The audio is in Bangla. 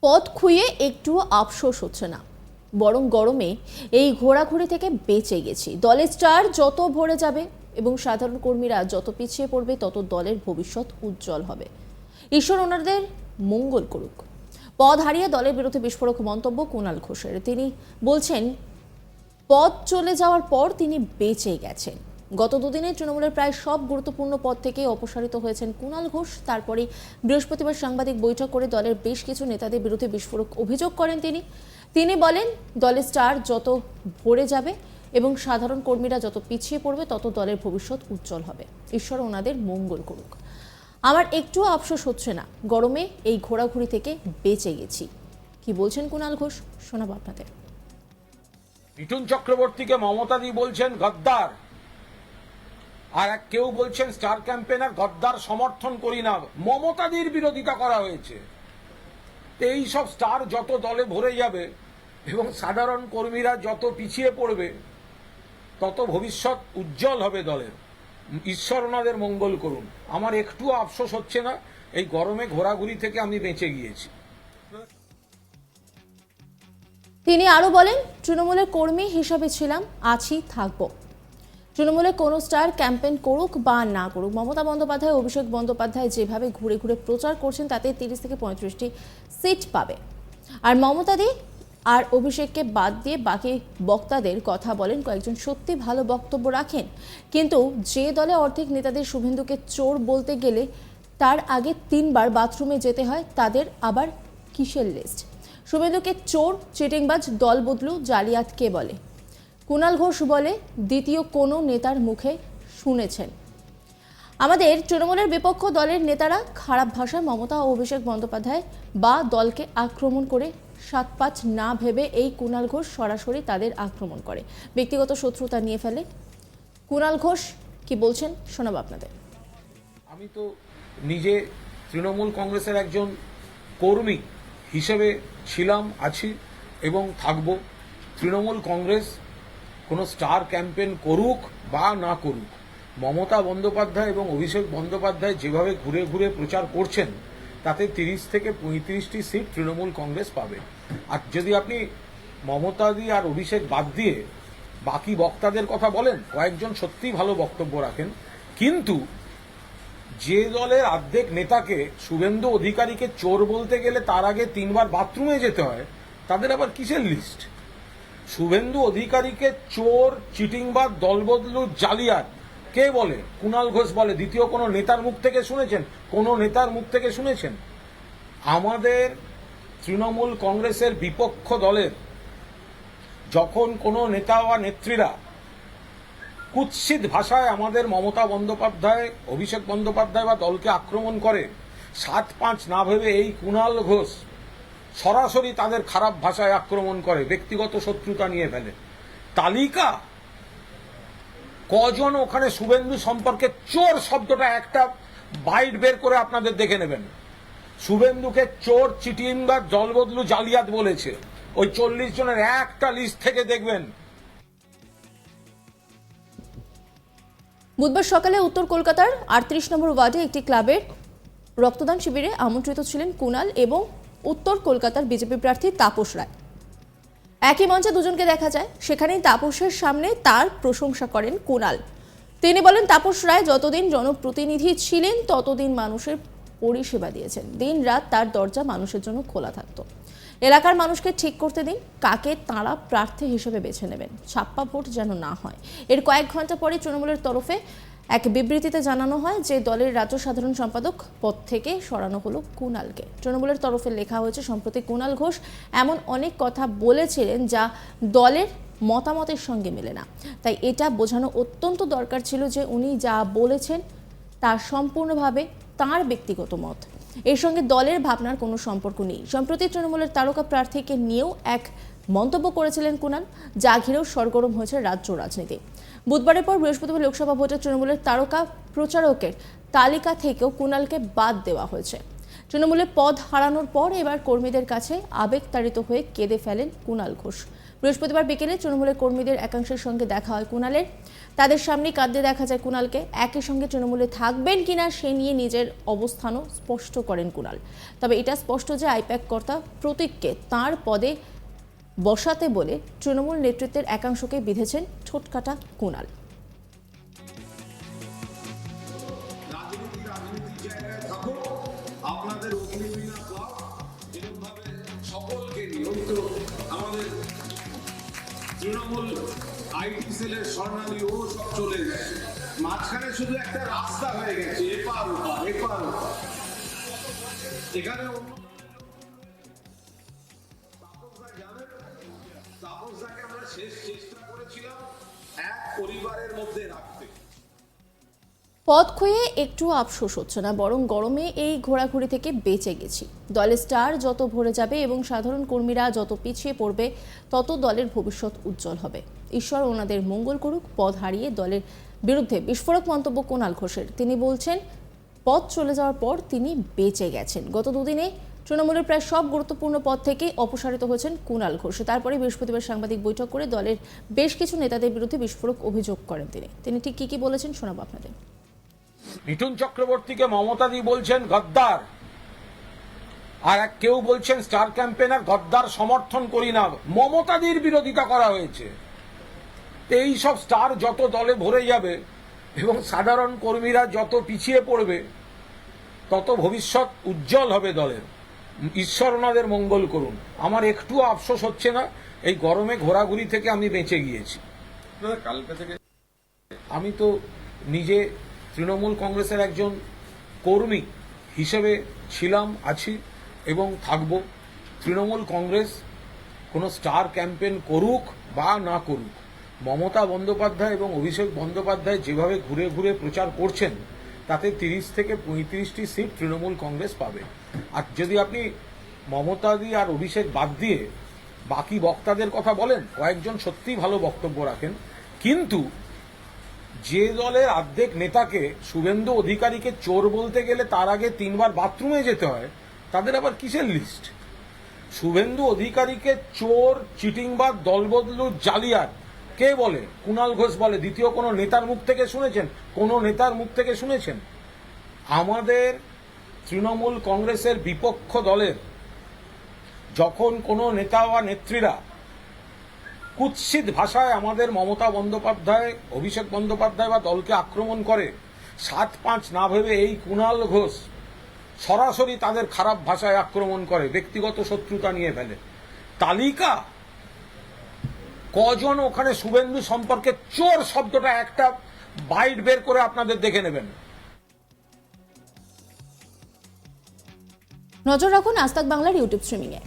পথ খুইয়ে একটুও আফসোস হচ্ছে না। বরং গরমে এই ঘোরাঘুরি থেকে বেঁচে গেছি। দলের স্টার যত ভরে যাবে এবং সাধারণ কর্মীরা যত পিছিয়ে পড়বে, তত দলের ভবিষ্যৎ উজ্জ্বল হবে। ঈশ্বর ওনাদের মঙ্গল করুক। পদ হারিয়ে দলের বিরুদ্ধে বিস্ফোরক মন্তব্য কুণাল ঘোষের। তিনি বলছেন পদ চলে যাওয়ার পর তিনি বেঁচে গেছেন। গত দুদিনে তৃণমূলের প্রায় সব গুরুত্বপূর্ণ পদ থেকে অপসারিত হয়েছেন কুণাল ঘোষ। তারপরে বৃহস্পতিবার সাংবাদিক বৈঠক করে দলের বেশ কিছু নেতাদের বিরুদ্ধে বিস্ফোরক অভিযোগ করেন তিনি। তিনি বলেন, দলের স্টার যত ভরে যাবে এবং সাধারণ কর্মীরা যত পিছিয়ে পড়বে, তত দলের ভবিষ্যৎ উজ্জ্বল হবে। ঈশ্বর ওনাদের মঙ্গল করুক। আমার একটুও আফসোস হচ্ছে না, গরমে এই ঘোরাঘুরি থেকে বেঁচে গেছি। কি বলছেন কুণাল ঘোষ? শোনাবো আপনাদের। মিঠুন চক্রবর্তীকে মমতাদি বলছেন গদ্দার। আর এক কেউ বলছেন স্টার ক্যাম্পেনার গদ্দার সমর্থন করি না। মমতাদির বিরোধিতা করা হয়েছে। এই সব স্টার যত দলে ভরে যাবে এবং সাধারণ কর্মীরা যত পিছিয়ে পড়বে, তত ভবিষ্যৎ উজ্জ্বল হবে দলের। ঈশ্বর ওনাদের মঙ্গল করুন। আমার একটুও আফসোস হচ্ছে না, এই গরমে ঘোরাঘুরি থেকে আমি বেঁচে গিয়েছি। তিনি আরও বলেন, তৃণমূলের কর্মী হিসাবে ছিলাম, আছি, থাকব। তৃণমূলের কোনো স্টার ক্যাম্পেইন করুক বা না করুক, মমতা বন্দ্যোপাধ্যায়, অভিষেক বন্দ্যোপাধ্যায় যেভাবে ঘুরে ঘুরে প্রচার করছেন, তাতে তিরিশ থেকে পঁয়ত্রিশটি সিট পাবে। আর মমতাদি আর অভিষেককে বাদ দিয়ে বাকি বক্তাদের কথা বলেন, কয়েকজন সত্যি ভালো বক্তব্য রাখেন। কিন্তু যে দলে অর্ধেক নেতাদের শুভেন্দুকে চোর বলতে গেলে তার আগে তিনবার বাথরুমে যেতে হয়, তাদের আবার কিসের লিস্ট শুভেন্দুকে চোর, চিটিংবাজ, দল বদলু জালিয়াত কে বলে। কুণাল ঘোষ বলে দ্বিতীয় কোনো নেতার মুখে শুনেছেন। আমাদের তৃণমূলের বিপক্ষ দলের নেতারা খারাপ ভাষায় মমতা ও অভিষেক বন্দ্যোপাধ্যায় বা দলকে আক্রমণ করে সাত পাঁচ না ভেবে এই কুণাল ঘোষ সরাসরি তাদের আক্রমণ করে। ব্যক্তিগত শত্রুতা নিয়ে ফেলে। কুণাল ঘোষ কি বলছেন শোনাব আপনাদের। আমি তো নিজে তৃণমূল কংগ্রেসের একজন কর্মী হিসেবে ছিলাম, আছি এবং থাকব। তৃণমূল কংগ্রেস কোনো স্টার ক্যাম্পেইন করুক বা না করুক, মমতা বন্দ্যোপাধ্যায় এবং অভিষেক বন্দ্যোপাধ্যায় যেভাবে ঘুরে ঘুরে প্রচার করছেন, তাতে তিরিশ থেকে পঁয়ত্রিশটি সিট তৃণমূল কংগ্রেস পাবে। আর যদি আপনি মমতাদি আর অভিষেক বাদ দিয়ে বাকি বক্তাদের কথা বলেন, কয়েকজন সত্যিই ভালো বক্তব্য রাখেন, কিন্তু যে দলের অর্ধেক নেতাকে শুভেন্দু অধিকারীকে চোর বলতে গেলে তার আগে তিনবার বাথরুমে যেতে হয়, তাদের আবার কিসের লিস্ট শুভেন্দু অধিকারীকে চোর চিটিংবাদ দলবদলু, জালিয়াত। কে বলে? কুণাল ঘোষ বলে। দ্বিতীয় কোনো নেতার মুখ থেকে শুনেছেন? কোনো নেতার মুখ থেকে শুনেছেন? আমাদের তৃণমূল কংগ্রেসের বিপক্ষ দলের যখন কোনো নেতা বা নেত্রীরা কুৎসিত ভাষায় আমাদের মমতা বন্দ্যোপাধ্যায়, অভিষেক বন্দ্যোপাধ্যায় বা দলকে আক্রমণ করে, সাত পাঁচ না ভেবে এই কুণাল ঘোষ সরাসরি তাদের খারাপ ভাষায় আক্রমণ করে, ব্যক্তিগত শত্রুতা নিয়ে ফেলে। তালিকা? কজন ওখানে শুভেন্দু সম্পর্কে চোর শব্দটা একটা বাইট বের করে আপনাদের দেখে নেবেন। শুভেন্দুকে চোর চিটিং বা জলবদলু, জালিয়াত বলেছে। ওই চল্লিশ জনের একটা লিস্ট থেকে দেখবেন। বুধবার সকালে উত্তর কলকাতার আটত্রিশ নম্বর ওয়ার্ডে একটি ক্লাবের রক্তদান শিবিরে আমন্ত্রিত ছিলেন কুনাল এবং উত্তর কলকাতার বিজেপি প্রার্থী তাপস রায়। একই মঞ্চে দুজনকে দেখা যায়। সেখানেই তাপসের সামনে তার প্রশংসা করেন কুণাল। তিনি বলেন, তাপস রায় যতদিন জনপ্রতিনিধি ছিলেন, ততদিন মানুষের পরিষেবা দিয়েছেন। দিন রাত তার দরজা মানুষের জন্য খোলা থাকতো। এলাকার মানুষকে ঠিক করতে দিন, কাকে তাঁরা প্রার্থী হিসেবে বেছে নেবেন। ছাপ্পা ভোট যেন না হয়। এর কয়েক ঘণ্টা পরে তৃণমূলের তরফে এক বিবৃতিতে জানানো হয় যে দলের রাজ্য সাধারণ সম্পাদক পদ থেকে সরানো হলো কুণালকে। তৃণমূলের তরফে লেখা হয়েছে, সম্প্রতি কুণাল ঘোষ এমন অনেক কথা বলেছিলেন যা দলের মতামতের সঙ্গে মেলে না। তাই এটা বোঝানো অত্যন্ত দরকার ছিল যে উনি যা বলেছেন তা সম্পূর্ণভাবে তার ব্যক্তিগত মত। এর সঙ্গে দলের ভাবনার কোনো সম্পর্ক নেই। সম্প্রতি তৃণমূলের তারকা প্রার্থীকে নিয়েও এক মন্তব্য করেছিলেন কুণাল, যা ঘিরেও সরগরম হয়েছে রাজ্য রাজনীতি। বুধবারের পর বৃহস্পতিবার লোকসভা ভোটে তৃণমূলের তারকা প্রচারকের তালিকা থেকেও কুণালকে বাদ দেওয়া হয়েছে। তৃণমূলের পদ হারানোর পর এবার কর্মীদের কাছে আবেগতাড়িত হয়ে কেঁদে ফেলেন কুণাল ঘোষ। বৃহস্পতিবার বিকেলে তৃণমূলের কর্মীদের একাংশের সঙ্গে দেখা হয় কুণালের। তাদের সামনে কাঁদতে দেখা যায় কুণালকে। একই সঙ্গে তৃণমূলে থাকবেন কিনা সে নিয়ে নিজের অবস্থানও স্পষ্ট করেন কুণাল। তবে এটা স্পষ্ট যে আইপ্যাক কর্তা প্রতীককে তাঁর পদে বসাতে বলে তৃণমূল নেতৃত্বের একাংশকে বিধেছেন ঠোঁটকাটা কুণাল। মাঝখানে শুধু একটা রাস্তা হয়ে গেছে এপার এপার তাপসদাকে আমরা শেষ চেষ্টা করেছিলাম, এক পরিবারের মধ্যে রাখতে। খুঁয়ে একটু আফসোস হচ্ছে না, বরং গরমে এই ঘোরাঘুরি থেকে বেঁচে গেছি। দলের স্টার যত ভরে যাবে এবং সাধারণ কর্মীরা যত পিছিয়ে পড়বে, তত দলের ভবিষ্যৎ উজ্জ্বল হবে। ঈশ্বর ওনাদের মঙ্গল করুক পদ হারিয়ে দলের বিরুদ্ধে বিস্ফোরক মন্তব্য কোনাল ঘোষের। তিনি বলছেন পদ চলে যাওয়ার পর তিনি বেঁচে গেছেন। গত দুদিনে তৃণমূলের প্রায় সব গুরুত্বপূর্ণ পদ থেকে অপসারিত হয়েছেন কুণাল ঘোষ। তারপরে বৃহস্পতিবার সাংবাদিক বৈঠক করে দলের বেশ কিছু নেতাদের বিরুদ্ধে বিস্ফোরক অভিযোগ করেন তিনি। তিনি ঠিক কি কি বলেছেন শোনাবো আপনাদের। মিঠুন চক্রবর্তীকে মমতাদি বলছেন গদ্দার। আর এক কেউ বলছেন স্টার ক্যাম্পেনার গদ্দার সমর্থন করি না। মমতাদির বিরোধিতা করা হয়েছে। এই সব স্টার যত দলে ভরে যাবে এবং সাধারণ কর্মীরা যত পিছিয়ে পড়বে, তত ভবিষ্যৎ উজ্জ্বল হবে দলের। ঈশ্বর ওনাদের মঙ্গল করুন। আমার একটু আফসোস হচ্ছে না এই গরমে ঘোরাঘুরি থেকে আমি বেঁচে গিয়েছি। কালকে থেকে আমি তো নিজে তৃণমূল কংগ্রেসের একজন কর্মী হিসেবে ছিলাম আছি এবং থাকব। তৃণমূল কংগ্রেস কোনো স্টার ক্যাম্পেন করুক বা না করুক মমতা বন্দ্যোপাধ্যায় এবং অভিষেক বন্দ্যোপাধ্যায় যেভাবে ঘুরে ঘুরে প্রচার করছেন তাতে তিরিশ থেকে পঁয়ত্রিশটি সিট তৃণমূল কংগ্রেস পাবে। আর যদি আপনি মমতাদি আর অভিষেক বাদ দিয়ে বাকি বক্তাদের কথা বলেন, কয়েকজন সত্যিই ভালো বক্তব্য রাখেন। কিন্তু যে দলের অর্ধেক নেতাকে শুভেন্দু অধিকারীকে চোর বলতে গেলে তার আগে তিনবার বাথরুমে যেতে হয়, তাদের আবার কিসের লিস্ট? শুভেন্দু অধিকারীকে চোর চিটিংবাদ দলবদলু, জালিয়াত কে বলে? কুণাল ঘোষ বলে। দ্বিতীয় কোনো নেতার মুখ থেকে শুনেছেন? কোনো নেতার মুখ থেকে শুনেছেন? আমাদের তৃণমূল কংগ্রেসের বিপক্ষ দলের যখন কোনো নেতা বা নেত্রীরা কুৎসিত ভাষায় আমাদের মমতা বন্দ্যোপাধ্যায়, অভিষেক বন্দ্যোপাধ্যায় বা দলকে আক্রমণ করে, সাত পাঁচ না ভেবে এই কুণাল ঘোষ সরাসরি তাদের খারাপ ভাষায় আক্রমণ করে, ব্যক্তিগত শত্রুতা নিয়ে ফেলে। তালিকা কজন ওখানে শুভেন্দু সম্পর্কে চোর শব্দটা একটা বাইট বের করে আপনাদের দেখে নেবেন। নজর রাখুন আস্তাক বাংলার ইউটিউব স্ট্রিমিংয়ে।